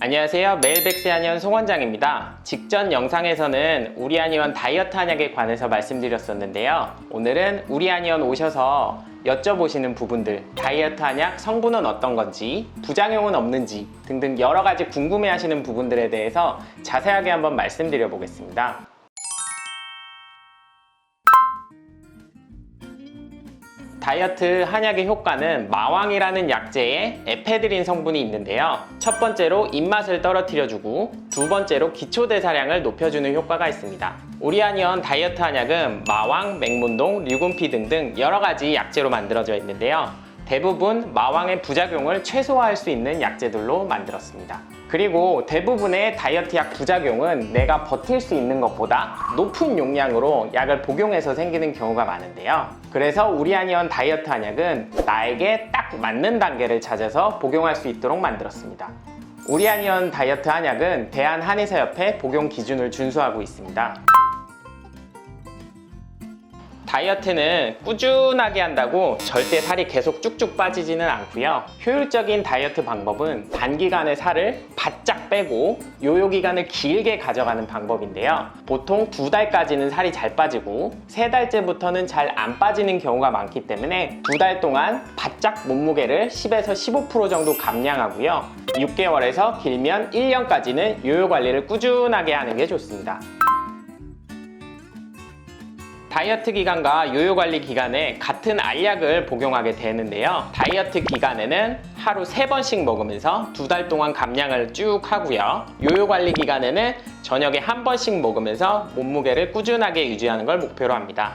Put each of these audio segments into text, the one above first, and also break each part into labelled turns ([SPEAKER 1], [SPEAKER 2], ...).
[SPEAKER 1] 안녕하세요. 메일백스 한의원 송원장입니다. 직전 영상에서는 우리 한의원 다이어트 한약에 관해서 말씀드렸었는데요. 오늘은 우리 한의원 오셔서 여쭤보시는 부분들, 다이어트 한약 성분은 어떤 건지, 부작용은 없는지 등등 여러 가지 궁금해 하시는 부분들에 대해서 자세하게 한번 말씀드려 보겠습니다. 다이어트 한약의 효과는 마왕이라는 약재에 에페드린 성분이 있는데요. 첫 번째로 입맛을 떨어뜨려주고 두 번째로 기초대사량을 높여주는 효과가 있습니다. 한의원 다이어트 한약은 마왕, 맹문동, 류군피 등등 여러 가지 약재로 만들어져 있는데요. 대부분 마왕의 부작용을 최소화할 수 있는 약재들로 만들었습니다. 그리고 대부분의 다이어트 약 부작용은 내가 버틸 수 있는 것보다 높은 용량으로 약을 복용해서 생기는 경우가 많은데요. 그래서 우리 한의원 다이어트 한약은 나에게 딱 맞는 단계를 찾아서 복용할 수 있도록 만들었습니다. 우리 한의원 다이어트 한약은 대한 한의사협회 복용 기준을 준수하고 있습니다. 다이어트는 꾸준하게 한다고 절대 살이 계속 쭉쭉 빠지지는 않고요. 효율적인 다이어트 방법은 단기간에 살을 바짝 빼고 요요 기간을 길게 가져가는 방법인데요. 보통 두 달까지는 살이 잘 빠지고 세 달째부터는 잘 안 빠지는 경우가 많기 때문에 두 달 동안 바짝 몸무게를 10에서 15% 정도 감량하고요. 6개월에서 길면 1년까지는 요요 관리를 꾸준하게 하는 게 좋습니다. 다이어트 기간과 요요 관리 기간에 같은 알약을 복용하게 되는데요. 다이어트 기간에는 하루 세번씩 먹으면서 두 달 동안 감량을 쭉 하고요. 요요 관리 기간에는 저녁에 한 번씩 먹으면서 몸무게를 꾸준하게 유지하는 걸 목표로 합니다.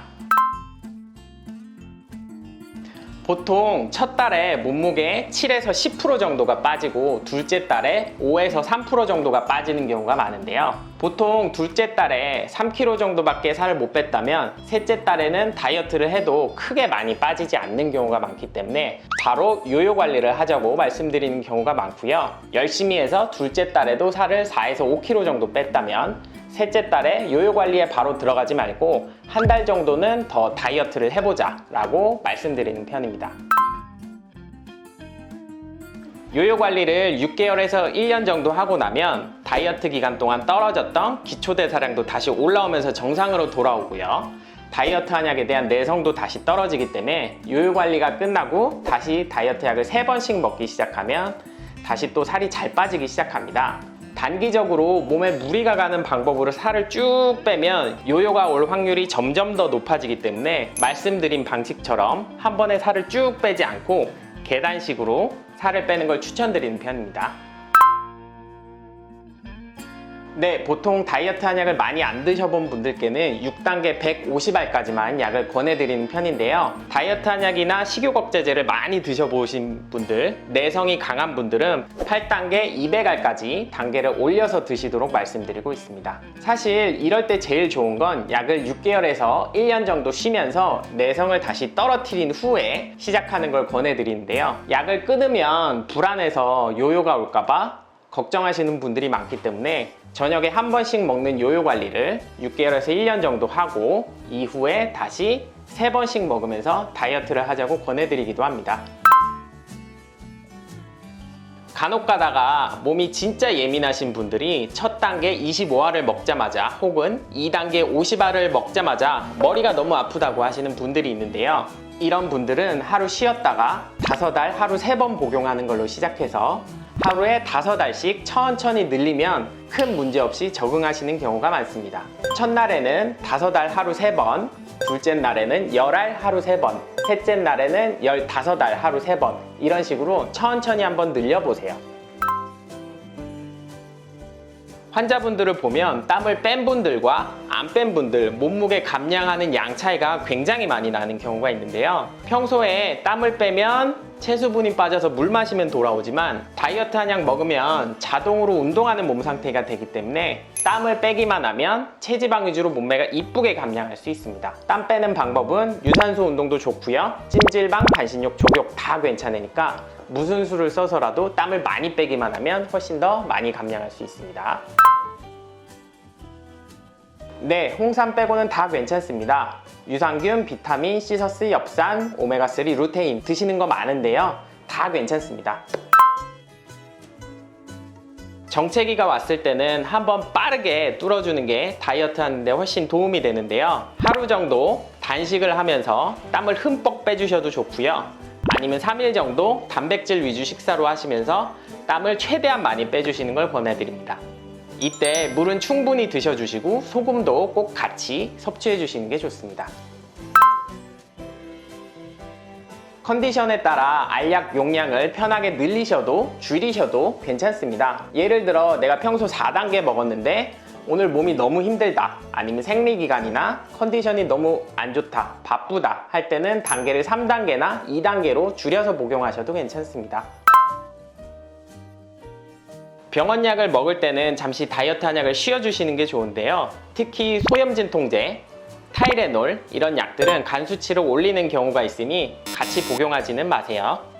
[SPEAKER 1] 보통 첫 달에 몸무게 7에서 10% 정도가 빠지고 둘째 달에 5에서 3% 정도가 빠지는 경우가 많은데요. 보통 둘째 달에 3kg 정도밖에 살을 못 뺐다면 셋째 달에는 다이어트를 해도 크게 많이 빠지지 않는 경우가 많기 때문에 바로 요요 관리를 하자고 말씀드리는 경우가 많고요. 열심히 해서 둘째 달에도 살을 4에서 5kg 정도 뺐다면 셋째 달에 요요 관리에 바로 들어가지 말고 한 달 정도는 더 다이어트를 해보자 라고 말씀드리는 편입니다. 요요 관리를 6개월에서 1년 정도 하고 나면 다이어트 기간 동안 떨어졌던 기초대사량도 다시 올라오면서 정상으로 돌아오고요. 다이어트 한약에 대한 내성도 다시 떨어지기 때문에 요요 관리가 끝나고 다시 다이어트 약을 3번씩 먹기 시작하면 다시 또 살이 잘 빠지기 시작합니다. 단기적으로 몸에 무리가 가는 방법으로 살을 쭉 빼면 요요가 올 확률이 점점 더 높아지기 때문에 말씀드린 방식처럼 한 번에 살을 쭉 빼지 않고 계단식으로 살을 빼는 걸 추천드리는 편입니다. 네, 보통 다이어트 한약을 많이 안 드셔본 분들께는 6단계 150알까지만 약을 권해드리는 편인데요. 다이어트 한약이나 식욕억제제를 많이 드셔보신 분들, 내성이 강한 분들은 8단계 200알까지 단계를 올려서 드시도록 말씀드리고 있습니다. 사실 이럴 때 제일 좋은 건 약을 6개월에서 1년 정도 쉬면서 내성을 다시 떨어뜨린 후에 시작하는 걸 권해드리는데요. 약을 끊으면 불안해서 요요가 올까봐 걱정하시는 분들이 많기 때문에 저녁에 한 번씩 먹는 요요 관리를 6개월에서 1년 정도 하고 이후에 다시 세 번씩 먹으면서 다이어트를 하자고 권해드리기도 합니다. 간혹 가다가 몸이 진짜 예민하신 분들이 첫 단계 25알을 먹자마자 혹은 2단계 50알을 먹자마자 머리가 너무 아프다고 하시는 분들이 있는데요. 이런 분들은 하루 쉬었다가 5알 하루 3번 복용하는 걸로 시작해서 하루에 5알씩 천천히 늘리면 큰 문제 없이 적응하시는 경우가 많습니다. 첫날에는 5알 하루 3번, 둘째 날에는 10알 하루 3번, 셋째 날에는 15알 하루 3번 이런 식으로 천천히 한번 늘려보세요. 환자분들을 보면 땀을 뺀 분들과 안 뺀 분들 몸무게 감량하는 양 차이가 굉장히 많이 나는 경우가 있는데요. 평소에 땀을 빼면 체수분이 빠져서 물 마시면 돌아오지만 다이어트 한약 먹으면 자동으로 운동하는 몸 상태가 되기 때문에 땀을 빼기만 하면 체지방 위주로 몸매가 이쁘게 감량할 수 있습니다. 땀 빼는 방법은 유산소 운동도 좋고요. 찜질방, 반신욕, 족욕 다 괜찮으니까 무슨 수를 써서라도 땀을 많이 빼기만 하면 훨씬 더 많이 감량할 수 있습니다. 네, 홍삼 빼고는 다 괜찮습니다. 유산균, 비타민, 시서스, 엽산, 오메가3, 루테인 드시는 거 많은데요. 다 괜찮습니다. 정체기가 왔을 때는 한번 빠르게 뚫어주는 게 다이어트 하는데 훨씬 도움이 되는데요. 하루 정도 단식을 하면서 땀을 흠뻑 빼주셔도 좋고요. 아니면 3일 정도 단백질 위주 식사로 하시면서 땀을 최대한 많이 빼주시는 걸 권해드립니다. 이때 물은 충분히 드셔주시고 소금도 꼭 같이 섭취해 주시는 게 좋습니다. 컨디션에 따라 알약 용량을 편하게 늘리셔도 줄이셔도 괜찮습니다. 예를 들어 내가 평소 4단계 먹었는데 오늘 몸이 너무 힘들다 아니면 생리기간이나 컨디션이 너무 안 좋다 바쁘다 할 때는 단계를 3단계나 2단계로 줄여서 복용하셔도 괜찮습니다. 병원 약을 먹을 때는 잠시 다이어트 한약을 쉬어주시는 게 좋은데요. 특히 소염진통제, 타이레놀 이런 약들은 간 수치를 올리는 경우가 있으니 같이 복용하지는 마세요.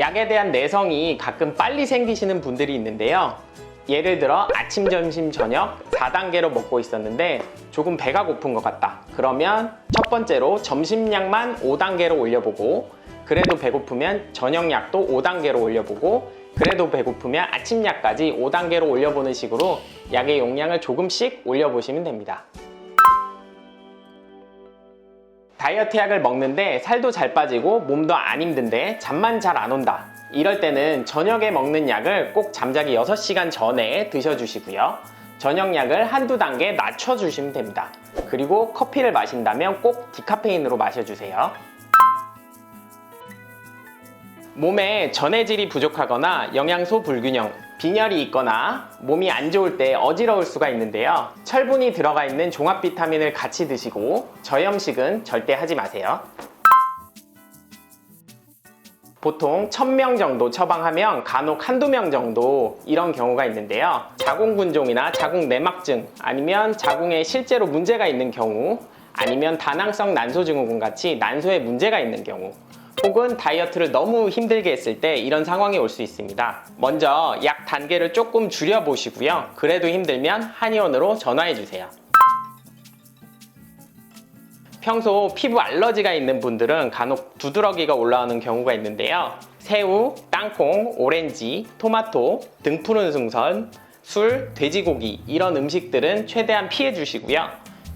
[SPEAKER 1] 약에 대한 내성이 가끔 빨리 생기시는 분들이 있는데요. 예를 들어 아침, 점심, 저녁 4단계로 먹고 있었는데 조금 배가 고픈 것 같다. 그러면 첫 번째로 점심약만 5단계로 올려보고 그래도 배고프면 저녁약도 5단계로 올려보고 그래도 배고프면 아침약까지 5단계로 올려보는 식으로 약의 용량을 조금씩 올려보시면 됩니다. 다이어트 약을 먹는데 살도 잘 빠지고 몸도 안 힘든데 잠만 잘 안 온다. 이럴 때는 저녁에 먹는 약을 꼭 잠자기 6시간 전에 드셔주시고요. 저녁약을 한두 단계 낮춰주시면 됩니다. 그리고 커피를 마신다면 꼭 디카페인으로 마셔주세요. 몸에 전해질이 부족하거나 영양소 불균형, 빈혈이 있거나 몸이 안 좋을 때 어지러울 수가 있는데요. 철분이 들어가 있는 종합 비타민을 같이 드시고 저염식은 절대 하지 마세요. 보통 1000명 정도 처방하면 간혹 한두 명 정도 이런 경우가 있는데요. 자궁근종이나 자궁 내막증 아니면 자궁에 실제로 문제가 있는 경우 아니면 다낭성 난소증후군 같이 난소에 문제가 있는 경우 혹은 다이어트를 너무 힘들게 했을 때 이런 상황이 올 수 있습니다. 먼저 약 단계를 조금 줄여 보시고요. 그래도 힘들면 한의원으로 전화해 주세요. 평소 피부 알러지가 있는 분들은 간혹 두드러기가 올라오는 경우가 있는데요. 새우, 땅콩, 오렌지, 토마토, 등 푸른 생선, 술, 돼지고기 이런 음식들은 최대한 피해 주시고요.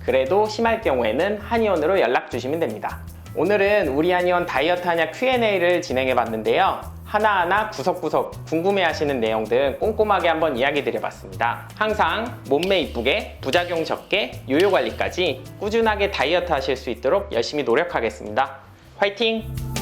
[SPEAKER 1] 그래도 심할 경우에는 한의원으로 연락 주시면 됩니다. 오늘은 우리 한의원 다이어트 한약 Q&A를 진행해 봤는데요. 하나하나 구석구석 궁금해 하시는 내용들 꼼꼼하게 한번 이야기 드려봤습니다. 항상 몸매 이쁘게, 부작용 적게, 요요 관리까지 꾸준하게 다이어트 하실 수 있도록 열심히 노력하겠습니다. 화이팅!